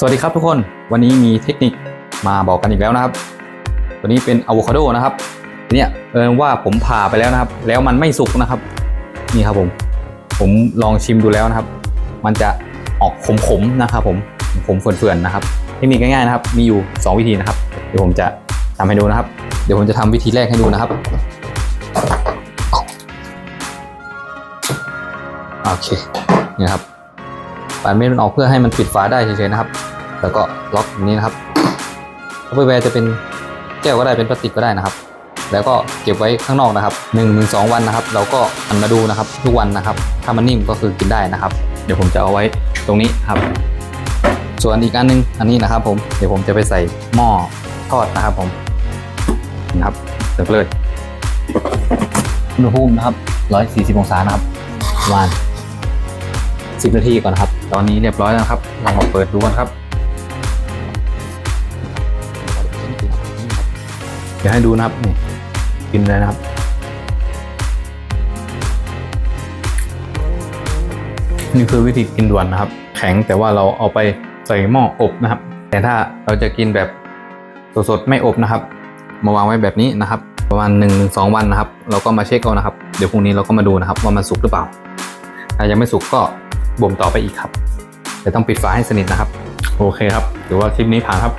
สวัสดีครับทุกคนวันนี้มีเทคนิคมาบอกกันอีกแล้วนะครับตัวนี้เป็นอะโวคาโดนะครับทีเนี่ยเออว่าผมผ่าไปแล้วนะครับ แล้วมันไม่สุกนะครับ นี่ครับผม ผมลองชิมดูแล้วนะครับ มันจะออกขมๆนะครับ ผมขมเฟื่อนๆนะครับ เทคนิคง่ายๆนะครับ มีอยู่ 2 วิธีนะครับ เดี๋ยวผมจะทำให้ดูนะครับ เดี๋ยวผมจะทำวิธีแรกให้ดูนะครับโอเคนี่ครับ ปานเม็ดมันออกเพื่อให้มันปิดฝาได้เฉยๆนะครับ แล้วก็ล็อกอย่างนี้นะครับทัพเปอร์แวร์จะเป็นแก้วก็ได้เป็นพลาสติกก็ได้นะครับ แล้วก็เก็บไว้ข้างนอกนะครับ1นถึงสวันนะครับ เราก็หันมาดูนะครับ ทุกวันนะครับ ถ้ามันนิ่มก็คือกินได้นะครับ เดี๋ยวผมจะเอาไว้ตรงนี้ครับ ส่วนอีกอันหนึงอันนี้นะครับ ผมเดี๋ยวผมจะไปใส่หม้อทอดนะครับ ผมนะครับเดี๋ยวเลยอุณหภูมินะครับ 140 องศานะครับประมาณ 10 นาทีก่อนนะครับ ตอนนี้เรียบร้อยแล้วครับลองมาเปิดดูกันครับ เดี๋ยวให้ดูนะครับนี่กินเลยนะครับนี่คือวิธีกินด่วนนะครับ แข็งแต่ว่าเราเอาไปใส่หม้ออบนะครับ แต่ถ้าเราจะกินแบบสดๆไม่อบนะครับ มาวางไว้แบบนี้นะครับ ประมาณ1นถึงสวันนะครับ เราก็มาเช็คเอานะครับ เดี๋ยวพรุ่งนี้เราก็มาดูนะครับ ว่ามันสุกหรือเปล่า ถ้ายังไม่สุกก็ บ่มต่อไปอีกครับแต่ต้องปิดฝาให้สนิทนะครับ โอเคครับถือว่าคลิปนี้ผ่านครับ